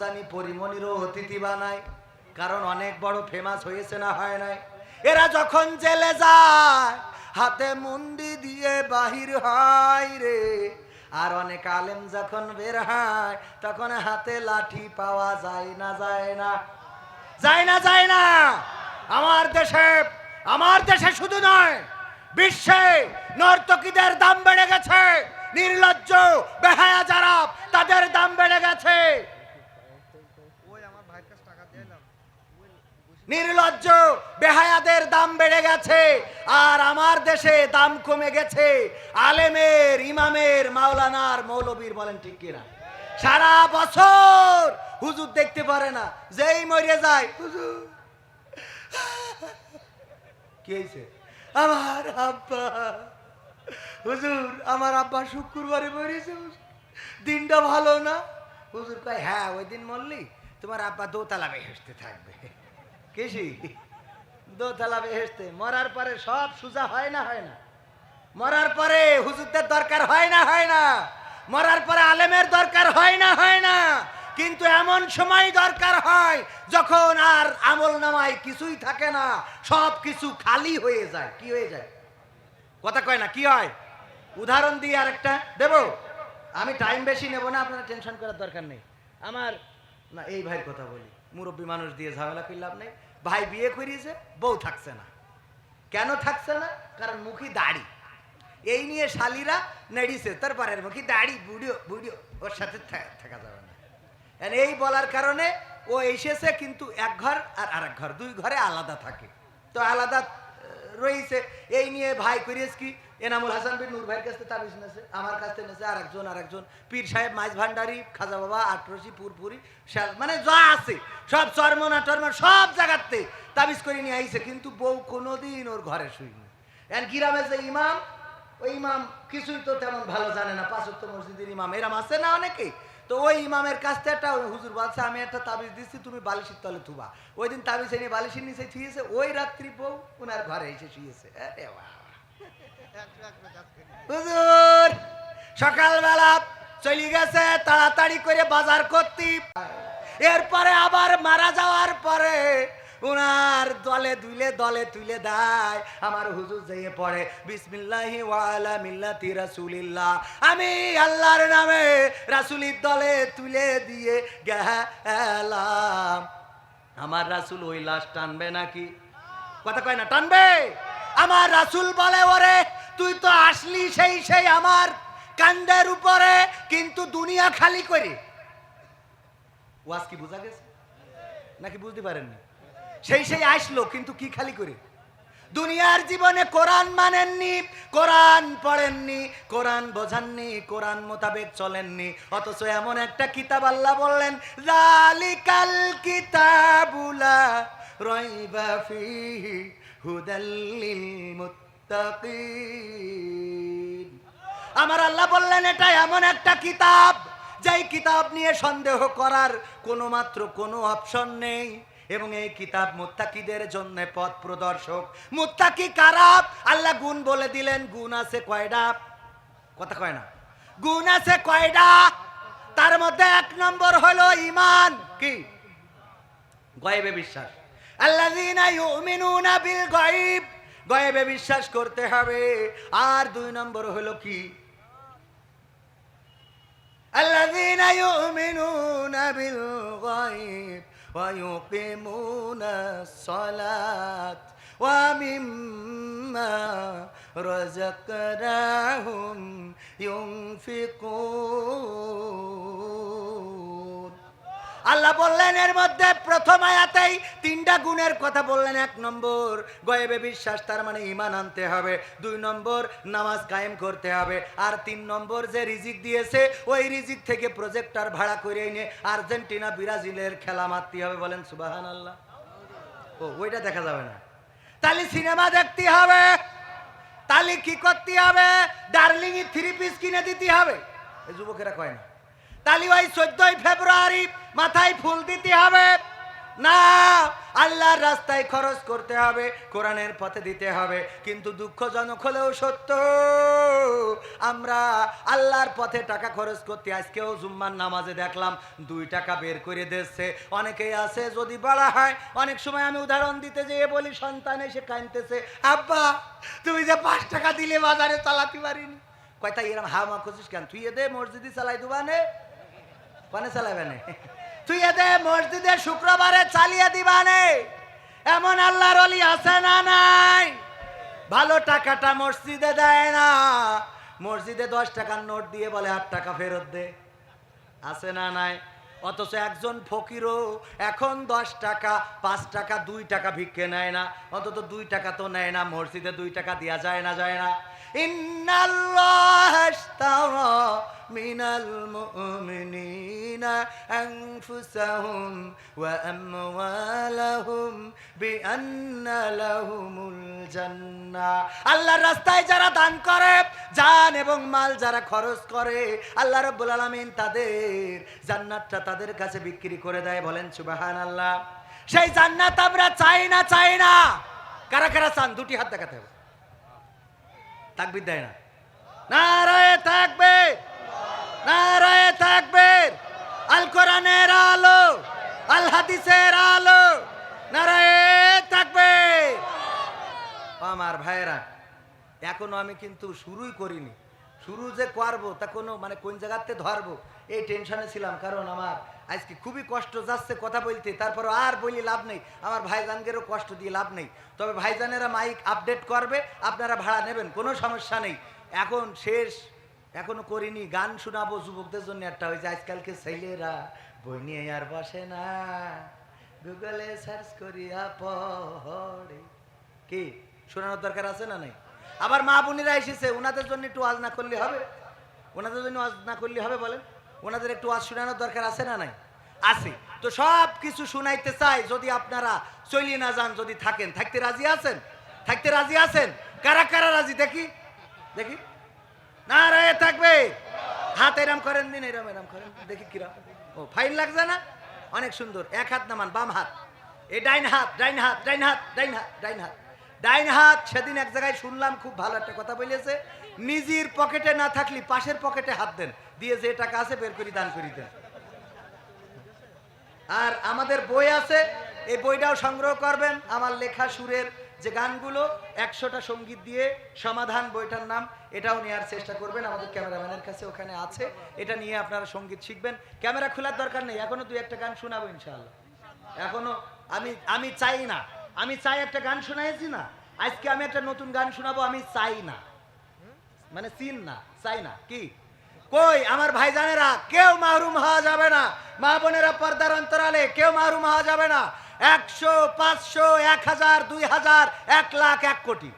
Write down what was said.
জানি পরিমণিরও অতিথি বানায়, কারণ অনেক বড় ফেমাস হয়েছে না হয় নাই। এরা যখন জেলে যায়, হাতে মুন্ডি দিয়ে বাহির হয় রে। আর অনেক আলেম যখন বের হয়, তখন হাতে লাঠি পাওয়া যায় না যায় না। যায় না যায় না। আমার দেশে আমার দেশে শুধু নয়, বিশ্বে নর্তকীদের দাম বেড়ে গেছে, নির্লজ্জ, বেহায়া যারা, তাদের দাম বেড়ে গেছে। নির্লজ্জ, বেহায়াদের দাম বেড়ে গেছে, আর আমার দেশে দাম কমে গেছে। আলেমের, ইমামের, মাওলানার মৌলবীর বলেন ঠিক কিনা? সারা বছর হুজুর দেখতে পারে না, যেই মরে যায়, হুজুর। কি হয়েছে? আমার আব্বা, হুজুর, আমার আব্বা শুক্রবারে মরেছে দিনটা ভালো না? হুজুর কয় হ্যাঁ ওই দিন মরলি। তোমার আব্বা দোতলা বেহেসতে থাকবে। কেসি দোতলা বেহেসতে মরার পরে সব সুজা হয় না হয় না। মরার পরে হুজুরদের দরকার হয় না হয় না। মরার পরে আলেমের দরকার হয় না হয় না। কিন্তু এমন সময় দরকার হয় যখন আর আমল নামায় কিছুই থাকে না। সব কিছু খালি হয়ে যায়। কি হয়ে যায়? কথা কয় না, কি হয়? উদাহরণ দিয়ে আরেকটা দেব? আমি টাইম বেশি নেব না, আপনারা টেনশন করার দরকার নেই। আমার না, এই ভাইয়ের কথা বলি। মুরব্বী মানুষ দিয়ে ঝামেলা করলাম নেই। ভাই বিয়ে করিয়েছে, বউ থাকছে না। কেন থাকছে না? কারণ মুখী দাড়ি। এই নিয়ে শালিরা নেড়িছে, তার পারের মুখী দাড়ি, বুড়িও বুড়িও, ওর সাথে থাকা যাবে না। এই বলার কারণে ও এসেছে কিন্তু এক ঘর আর আরেক ঘর, দুই ঘরে আলাদা থাকে। তো আলাদা রয়েছে। এই নিয়ে ভাই করিয়েছ কি? এনামুল হাসান বিন নূর ভাইয়ের কাছ তাবিজ নেছে, আমার কাছ নেছে আর একজন পীর সাহেব মাইজ ভান্ডারি, খাজা বাবা, আটরসি, পুরপুরি মানে যা আছে, সব চর্মনা টর্মন, সব জায়গাতে তাবিজ করে নিয়ে আইছে, কিন্তু বউ কোনোদিন ওর ঘরে শুইনি। এন গ্রামে যে ইমাম, ওই ইমাম কিছুই তো তেমন ভালো জানে না পাঁচত্ব মসজিদের ইমাম। এরাম আছে না অনেকেই? তো ওই ইমামের কাছ থেকে একটা হুজুর বলছে, আমি একটা তাবিজ দিচ্ছি তুমি বালিশের তলে থুবা। ওই দিন তাবিজ এনে বালিশের নিচে থুয়েছে ওই রাত্রি বউ ওনার ঘরে এসে শুয়েছে। হুজুর, সকালবেলা চলে গেছে, তাড়াতাড়ি করে বাজার করতে। এরপরে আবার মারা যাওয়ার পরে উনার দলে দুলে দলে তুলে দেয়। আমার হুজুর যেয়ে পড়ে, বিসমিল্লাহি ওয়ালা মিল্লাতি রাসূলিল্লাহ। আমি আল্লাহর নামে রাসূলির দলে তুলে দিয়ে গেলাম। আমার রাসূল ওই লাশ টানবে নাকি? কথা কয় না, টানবে? আমার রাসূল বলে, ওরে, তুই তো আসলি সেই সেই আমার কান্দের উপরে, কিন্তু দুনিয়া খালি করে ওয়াজ কি বোঝা গেছে? নাকি বুঝতে পারেননি? সেই সেই আসলো, কিন্তু কি খালি করে? দুনিয়ার জীবনে কোরআন মানেননি, কোরআন পড়েননি, কোরআন বোঝাননি, কোরআন মোতাবেক চলেননি, অথচ এমন একটা কিতাব আল্লাহ বললেন জালিকাল কিতাবুলা রাইবা ফিহি হুদাল্লিল মুত্তাকিন। আমার আল্লাহ বললেন, এটা এমন একটা কিতাব, যেই কিতাব নিয়ে সন্দেহ করার কোনো মাত্র কোনো অপশন নেই। এবং এই কিতাব মোত্তাকিদের জন্য পথ প্রদর্শক। মোত্তাকি কারাপ আল্লাহ গুণ বলে দিলেন, গুণ আছে কয়ডা? কথা কয় না। গুণ আছে কয়ডা? তার মধ্যে এক নম্বর হলো ইমান কি? গয়েবে বিশ্বাস। আল্লাযীনা ইউমিনুনা বিল গায়ব। গয়েবে বিশ্বাস করতে হবে। আর দুই নম্বর হলো কি? আল্লাযীনা ইউমিনুনা বিল গায়ব। ويقيمون الصلاة ومما رزقناهم ينفقون. আল্লাহ বললেন, এর মধ্যে প্রথম আয়াতেই তিনটা গুণের কথা বললেন। এক নম্বর, গয়েবে বিশ্বাস, তার মানে ইমান আনতে হবে। দুই নম্বর, নামাজ কায়েম করতে হবে। আর তিন নম্বর, যে রিজিক দিয়েছে, ওই রিজিক থেকে প্রজেক্টার ভাড়া করে এনে আর্জেন্টিনা, ব্রাজিলের খেলা মারতে হবে বলেন সুবাহান আল্লাহ ও, ওইটা দেখা যাবে না। তাহলে সিনেমা দেখতে হবে। তাহলে কি করতে হবে? ডার্লিং থ্রি পিস কিনে দিতে হবে। যুবকেরা কয় না? তাহলে ওই চোদ্দই ফেব্রুয়ারি মাথায় ফুল দিতে হবে। না, আল্লাহর রাস্তায় খরচ করতে হবে, কোরআনের পথে দিতে হবে। কিন্তু দুঃখজনক হলেও সত্য, আমরা আল্লাহর পথে টাকা খরচ করতে আজকেও জুম্মার নামাজে দেখলাম দুই টাকা বের করে দিচ্ছে অনেকেই আছে, যদি বলা হয়, অনেক সময় আমি উদাহরণ দিতে যেয়ে বলি, সন্তান এসে কানতেছে আব্বা, তুমি যে পাঁচ টাকা দিলে বাজারে চালাতে পারিনি। কয়টা এরম মা খুঁজিস কেন? তুই এ দে মসজিদে চালাই দুবানে কনে চালাবে না তুই এদে মসজিদে শুক্রবারে চালিয়ে দিবানে এমন আল্লাহর অলি আছে না নাই? ভালো টাকাটা মসজিদে দেয় না। মসজিদে দশ টাকার নোট দিয়ে বলে, আট টাকা ফেরত দে। আছে না নাই? অথচ একজন ফকিরও এখন দশ টাকা, পাঁচ টাকা, দুই টাকা ভিক্ষে নেয় না। অন্তত দুই টাকা তো নেয় না, মসজিদে দুই টাকা দেওয়া যায় না যায় না। ইন্নাল্লাহ মুমিনিনা আনফুসাহুম ওয়া আমওয়ালাহুম বিআন্না লাহুমুল জান্নাহ আল্লাহর রাস্তায় যারা দান করে, জান এবং মাল যারা খরচ করে, আল্লাহ রাব্বুল তাদের জান্নাতটা তাদের কাছে বিক্রি করে দেয় বলেন সুবহানাল্লাহ। সেই জান্নাত আমরা চাই না চাই না। কারা কারা চান? দুটি হাত দেখাতে হবে। তাকবির দেয় না। নারায়ে থাকবে নারায়ে থাকবে আল কোরআনের আলো, আল হাদিসের আলো, নারায়ে থাকবে আমার ভাইয়েরা, এখনও আমি কিন্তু শুরুই করিনি। শুরু যে করব, তা কোনো মানে কোন জায়গাতে ধরবো, এই টেনশনে ছিলাম। কারণ আমার আজকে খুবই কষ্ট যাচ্ছে কথা বলতে তারপর আর বলি লাভ নেই। আমার ভাইজানদেরও কষ্ট দিয়ে লাভ নেই। তবে ভাইজানেরা মাইক আপডেট করবে, আপনারা ভাড়া নেবেন, কোনো সমস্যা নেই। এখন শেষ এখনও করিনি, গান শোনাবো যুবকদের জন্য। একটা হয়েছে আজকালকে ছেলেরা বই নিয়ে আর বসে না। গুগলে সার্চ করিয়া পড়ে। কি? শোনানোর দরকার আছে না নাই? আবার মা বোনেরা এসেছে, ওনাদের জন্য একটু আজ না করলে হবে? ওনাদের জন্য আজ না করলে হবে বলেন? ওনাদের একটু আজ শোনানোর দরকার আছে না নাই? আছে। তো সব কিছু শুনাইতে চাই, যদি আপনারা চলিয়ে না যান, যদি থাকেন। থাকতে রাজি আছেন? থাকতে রাজি আছেন? কারা কারা রাজি? দেখি। দেখি। হাত এরম করেন, দিন এরম এরম করেন। দেখি কিরম ও ফাইন লাগছে না? অনেক সুন্দর। এক হাত নামান বাম হাত। এই ডাইন হাত ডাইন হাত ডাইন হাত ডাইন হাত ডাইন হাত। ডাইন হাত, সেদিন এক জায়গায় শুনলাম, খুব ভালো একটা কথা বলেছে নিজের পকেটে না থাকলে পাশের পকেটে হাত দেন। দিয়ে যে টাকা আছে বের করি, দান করে দেন। আর আমাদের বই আছে, এই বইটাও সংগ্রহ করবেন। আমার লেখা সুরের যে গানগুলো একশোটা সংগীত দিয়ে সমাধান বইটার নাম, এটাও নেওয়ার চেষ্টা করবেন। আমাদের ক্যামেরাম্যানের কাছে ওখানে আছে। এটা নিয়ে আপনারা সংগীত শিখবেন। ক্যামেরা খোলার দরকার নেই। এখনও দুই একটা গান শোনাবো ইনশাআল্লাহ। এখনও আমি আমি চাই না। আমি চাই একটা গান শোনাইছি না। আজকে আমি একটা নতুন গান শোনাবো, আমি চাই না। মানে চিন না, চাই না। কি? কই আমার ভাইজানেরা? কেউ মাহরুম হওয়া যাবে না। মা বোনেরা পর্দার অন্তরালে কেউ মাহরুম হওয়া যাবে না। একশো, পাঁচশো, এক হাজার, দুই হাজার, এক লাখ, এক কোটি।